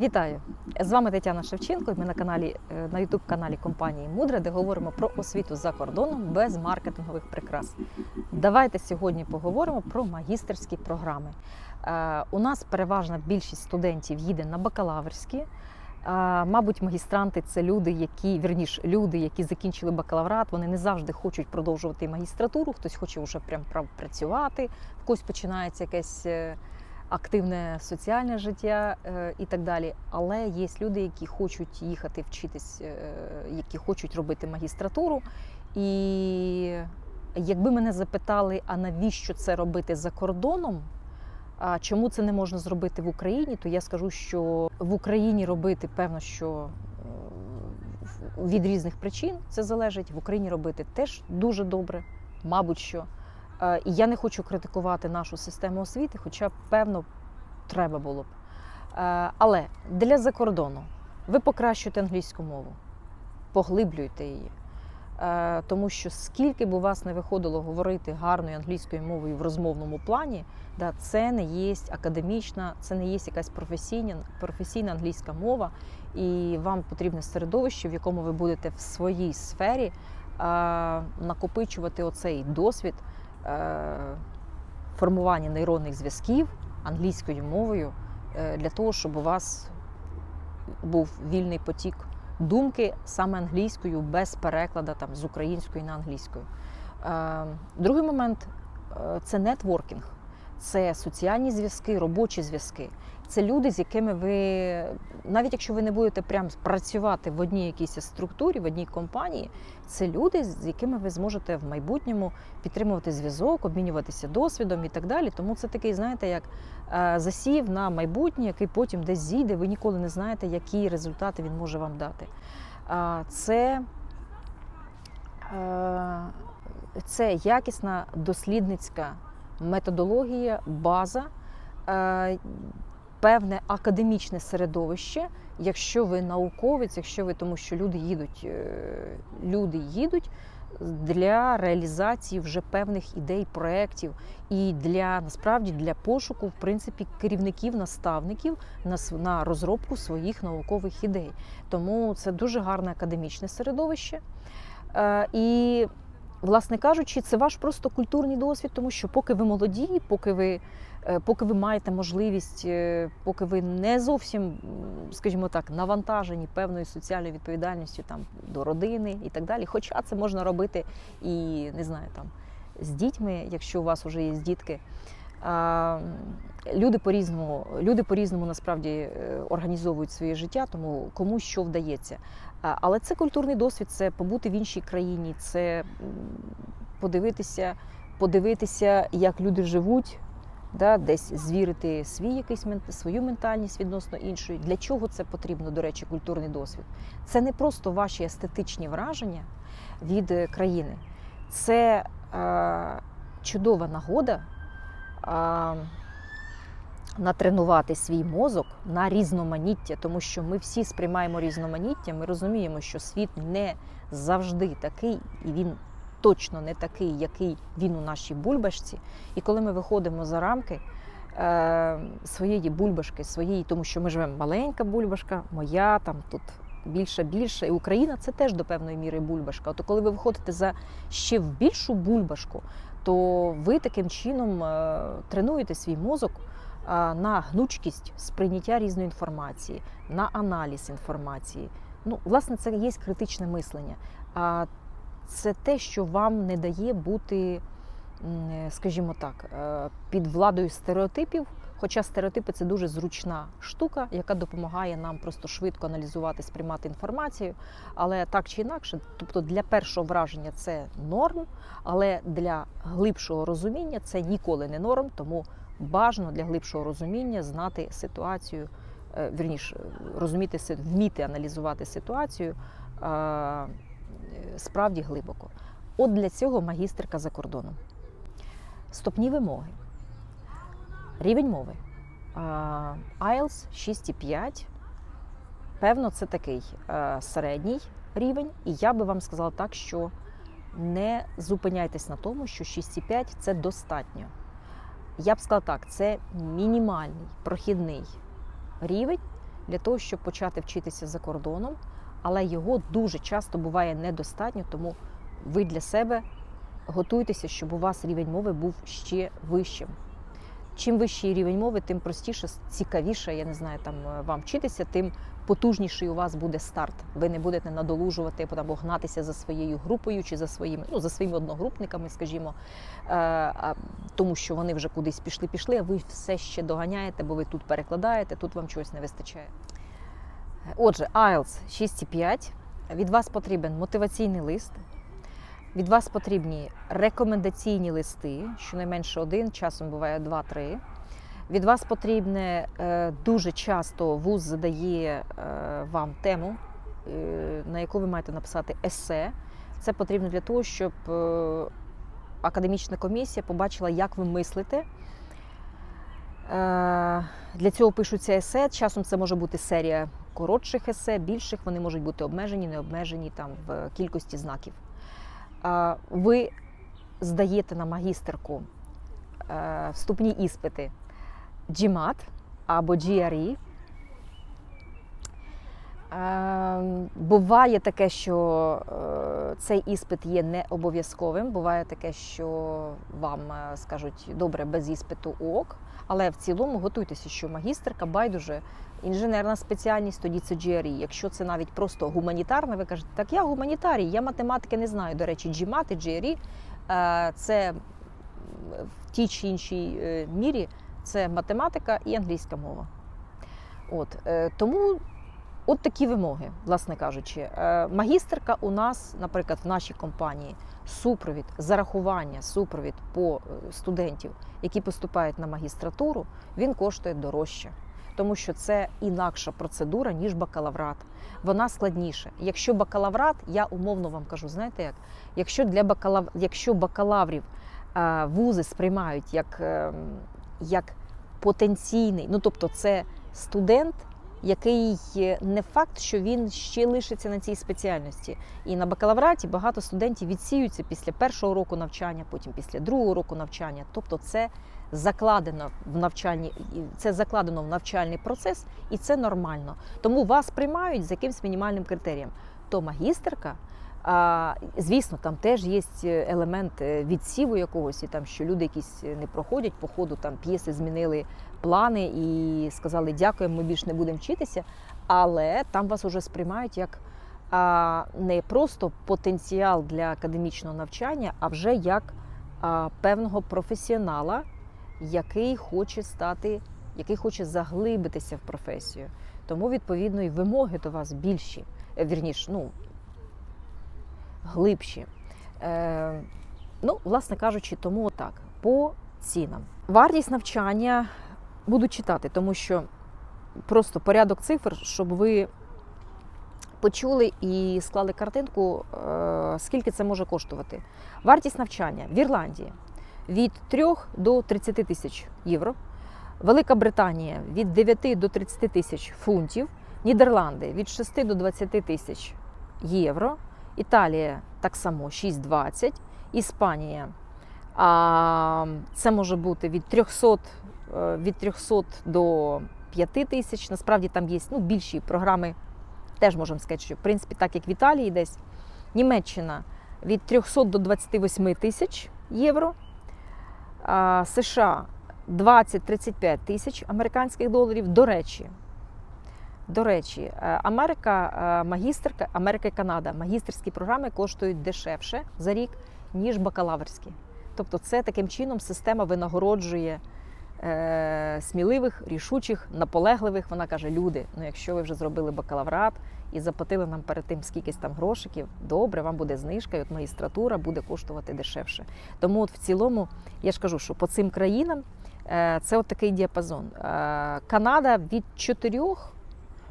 Вітаю! З вами Тетяна Шевченко. Ми на каналі е, на youtube каналі компанії Мудра, де говоримо про освіту за кордоном без маркетингових прикрас. Давайте сьогодні поговоримо про магістерські програми. Е, У нас переважна більшість студентів їде на бакалаврські. Е, Мабуть, магістранти це люди, які вірніш, люди, які закінчили бакалаврат. Вони не завжди хочуть продовжувати магістратуру. Хтось хоче вже прям працювати, в когось починається якесь. Активне соціальне життя е, і так далі. Але є люди, які хочуть їхати вчитись, е, які хочуть робити магістратуру. І якби мене запитали, а навіщо це робити за кордоном? А чому це не можна зробити в Україні? То я скажу, що в Україні робити певно, що е, від різних причин це залежить. В Україні робити теж дуже добре, мабуть, що. Е, І я не хочу критикувати нашу систему освіти, хоча, певно, треба було б. Е, Але для закордону ви покращуєте англійську мову, поглиблюєте її. Е, Тому що скільки б у вас не виходило говорити гарною англійською мовою в розмовному плані, це не є академічна, це не є якась професійна, професійна англійська мова, і вам потрібне середовище, в якому ви будете в своїй сфері накопичувати оцей досвід формування нейронних зв'язків англійською мовою е, для того, щоб у вас був вільний потік думки саме англійською, без перекладу там, з української на англійською. Е, Другий момент е, це нетворкінг, це соціальні зв'язки, робочі зв'язки. Це люди, з якими ви, навіть якщо ви не будете прям працювати в одній якійсь структурі, в одній компанії, це люди, з якими ви зможете в майбутньому підтримувати зв'язок, обмінюватися досвідом і так далі. Тому це такий, знаєте, як е, засів на майбутнє, який потім десь зійде. Ви ніколи не знаєте, які результати він може вам дати. Це, е, це якісна дослідницька методологія, база. е, Певне академічне середовище, якщо ви науковець, якщо ви тому, що люди їдуть, е, люди їдуть для реалізації вже певних ідей, проєктів і для насправді для пошуку, в принципі, керівників, наставників на на розробку своїх наукових ідей. Тому це дуже гарне академічне середовище. Е, І, власне кажучи, це ваш просто культурний досвід, тому що поки ви молоді, поки ви, е, поки ви маєте можливість, е, поки ви не зовсім, скажімо так, навантажені певною соціальною відповідальністю там до родини і так далі. Хоча це можна робити і не знаю там з дітьми, якщо у вас вже є дітки. Люди по-різному, люди по-різному насправді е, організовують своє життя, тому кому що вдається. Але це культурний досвід, це побути в іншій країні, це подивитися, подивитися, як люди живуть, да, десь звірити свій якийсь свою ментальність відносно іншої. Для чого це потрібно, до речі, культурний досвід? Це не просто ваші естетичні враження від е, країни, це е, чудова нагода. е, натренувати свій мозок на різноманіття, тому що ми всі сприймаємо різноманіття, ми розуміємо, що світ не завжди такий, і він точно не такий, який він у нашій бульбашці. І коли ми виходимо за рамки е, своєї бульбашки, своєї, тому що ми живемо маленька бульбашка, моя там тут. Більше, більше, і Україна це теж до певної міри бульбашка. От коли ви виходите за ще в більшу бульбашку, то ви таким чином е, тренуєте свій мозок на гнучкість сприйняття різної інформації, на аналіз інформації. Ну, власне, це є критичне мислення. А це те, що вам не дає бути, скажімо так, е, під владою стереотипів. Хоча стереотипи це дуже зручна штука, яка допомагає нам просто швидко аналізувати, сприймати інформацію. Але так чи інакше, тобто для першого враження це норм, але для глибшого розуміння це ніколи не норм, тому бажано для глибшого розуміння знати ситуацію, е, вірніше, розуміти, вміти аналізувати ситуацію е, справді глибоко. От для цього магістерка за кордоном. Стопні вимоги. Рівень мови. Е, IELTS 6,5. Певно, це такий середній рівень. І я би вам сказала так, що не зупиняйтесь на тому, що 6,5 це достатньо. Я б сказала так, це мінімальний прохідний рівень для того, щоб почати вчитися за кордоном, але його дуже часто буває недостатньо, тому ви для себе готуйтеся, щоб у вас рівень мови був ще вищим. Чим вищий рівень мови, тим простіше, цікавіше, я не знаю, там е, вам вчитися, тим потужніший у вас буде старт. Ви не будете надолужувати або гнатися за своєю групою чи за своїми, ну за своїми одногрупниками, скажімо, е, тому що вони вже кудись пішли, пішли, а ви все ще доганяєте, бо ви тут перекладаєте, тут вам чогось не вистачає. Отже, IELTS 6,5. Від вас потрібен мотиваційний лист. Від вас потрібні рекомендаційні листи, щонайменше один, часом буває два-три. Від вас потрібне е, дуже часто вуз задає е, вам тему, е, на яку ви маєте написати есе. Це потрібно для того, щоб академічна комісія побачила, як ви мислите. Для цього пишуться есе. Часом це може бути серія коротших есе, більших. Вони можуть бути обмежені, не обмежені там в кількості знаків. Ви здаєте на магістерку е, вступні іспити GMAT або GRE. Е, Буває таке, що е, цей іспит є не обов'язковим. Буває таке, що вам е, скажуть добре без іспиту ок. Але в цілому готуйтеся, що магістерка байдуже інженерна спеціальність, тоді це GRE. Якщо це навіть просто гуманітарна, ви кажете, так я гуманітарій, я математики не знаю. До речі, GMAT і GRE е, це в тій чи іншій мірі це математика і англійська мова. От тому от такі вимоги, власне кажучи. Е, Магістерка у нас, наприклад, в нашій компанії супровід, зарахування, супровід по е, студентів, які поступають на магістратуру, він коштує дорожче. Тому що це інакша процедура, ніж бакалаврат. Вона складніша. Якщо бакалаврат, я умовно вам кажу, знаєте як? Якщо для бакалав... якщо бакалаврів е, вузи сприймають як, е, як потенційний, ну тобто це студент, який не факт, що він ще лишиться на цій спеціальності. І на бакалавраті багато студентів відсіються після першого року навчання, потім після другого року навчання. Тобто це закладено в навчальні, це закладено в навчальний процес, і це нормально. Тому вас приймають за якимсь мінімальним критерієм. То магістерка. А, звісно, там теж є елемент е, відсіву якогось, і там що люди якісь не проходять по ходу, там п'єси змінили плани і сказали дякуємо, ми більше не будемо вчитися. Але там вас уже сприймають як а, не просто потенціал для академічного навчання, а вже як а, певного професіонала, який хоче стати, який хоче заглибитися в професію. Тому, відповідно, і вимоги до вас більші, Е, вірніш, ну глибші. Е, ну, власне кажучи, тому отак, по цінам. Вартість навчання буду читати, тому що просто порядок цифр, щоб ви почули і склали картинку, е, скільки це може коштувати. Вартість навчання в Ірландії від 3 до 30 тисяч євро. Велика Британія від 9 до 30 тисяч фунтів, Нідерланди від 6 до 20 тисяч євро. Італія так само 6,20, Іспанія. А, це може бути від 300, е, від 300 до 5 тисяч. Насправді там є ну, більші програми, теж можемо сказати, що в принципі, так як в Італії десь. Німеччина від 300 до 28 тисяч євро. США 20-35 тисяч американських доларів. До речі, до речі, е, Америка, е, магістерка, Америка і Канада, магістерські програми коштують дешевше за рік, ніж бакалаврські. Тобто, це таким чином система винагороджує е, сміливих, рішучих, наполегливих. Вона каже: люди, ну якщо ви вже зробили бакалаврат і заплатили нам перед тим скількись там грошиків, добре, вам буде знижка, і от магістратура буде коштувати дешевше. Тому, от в цілому, я ж кажу, що по цим країнам е, це от такий діапазон. Е, Канада від 4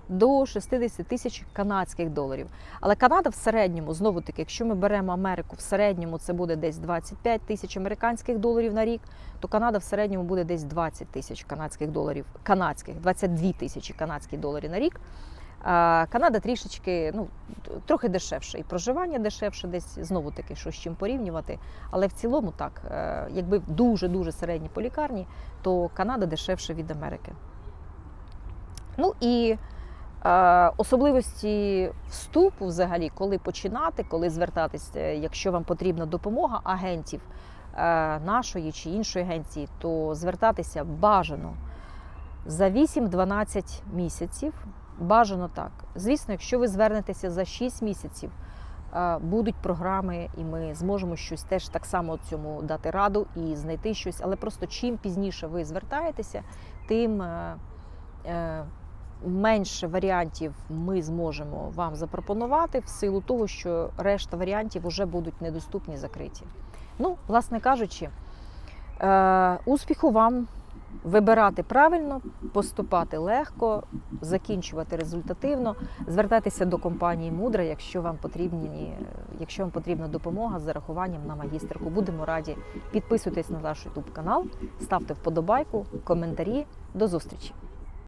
до 60 тисяч канадських доларів. Але Канада в середньому, знову таки, якщо ми беремо Америку, в середньому це буде десь 25 тисяч американських доларів на рік, то Канада в середньому буде десь 20 тисяч канадських доларів, канадських, 22 тисячі канадських доларів на рік. Канада трішечки, ну трохи дешевше, і проживання дешевше, десь знову таки, що з чим порівнювати. Але в цілому так, е, якби дуже дуже середні по лікарні, то Канада дешевше від Америки. Ну і Особливості вступу, взагалі, коли починати, коли звертатися, якщо вам потрібна допомога агентів е, нашої чи іншої агенції, то звертатися бажано за 8-12 місяців. Бажано так. Звісно, якщо ви звернетеся за 6 місяців, е, будуть програми, і ми зможемо щось теж так само цьому дати раду і знайти щось. Але просто чим пізніше ви звертаєтеся, тим е, е, менше варіантів ми зможемо вам запропонувати в силу того, що решта варіантів вже будуть недоступні, закриті. Ну, власне кажучи, е, успіху вам вибирати правильно, поступати легко, закінчувати результативно, звертайтеся до компанії Мудра, якщо вам потрібні, якщо вам потрібна допомога з зарахуванням на магістерку. Будемо раді. Підписуйтесь на наш YouTube канал, ставте вподобайку, коментарі. До зустрічі!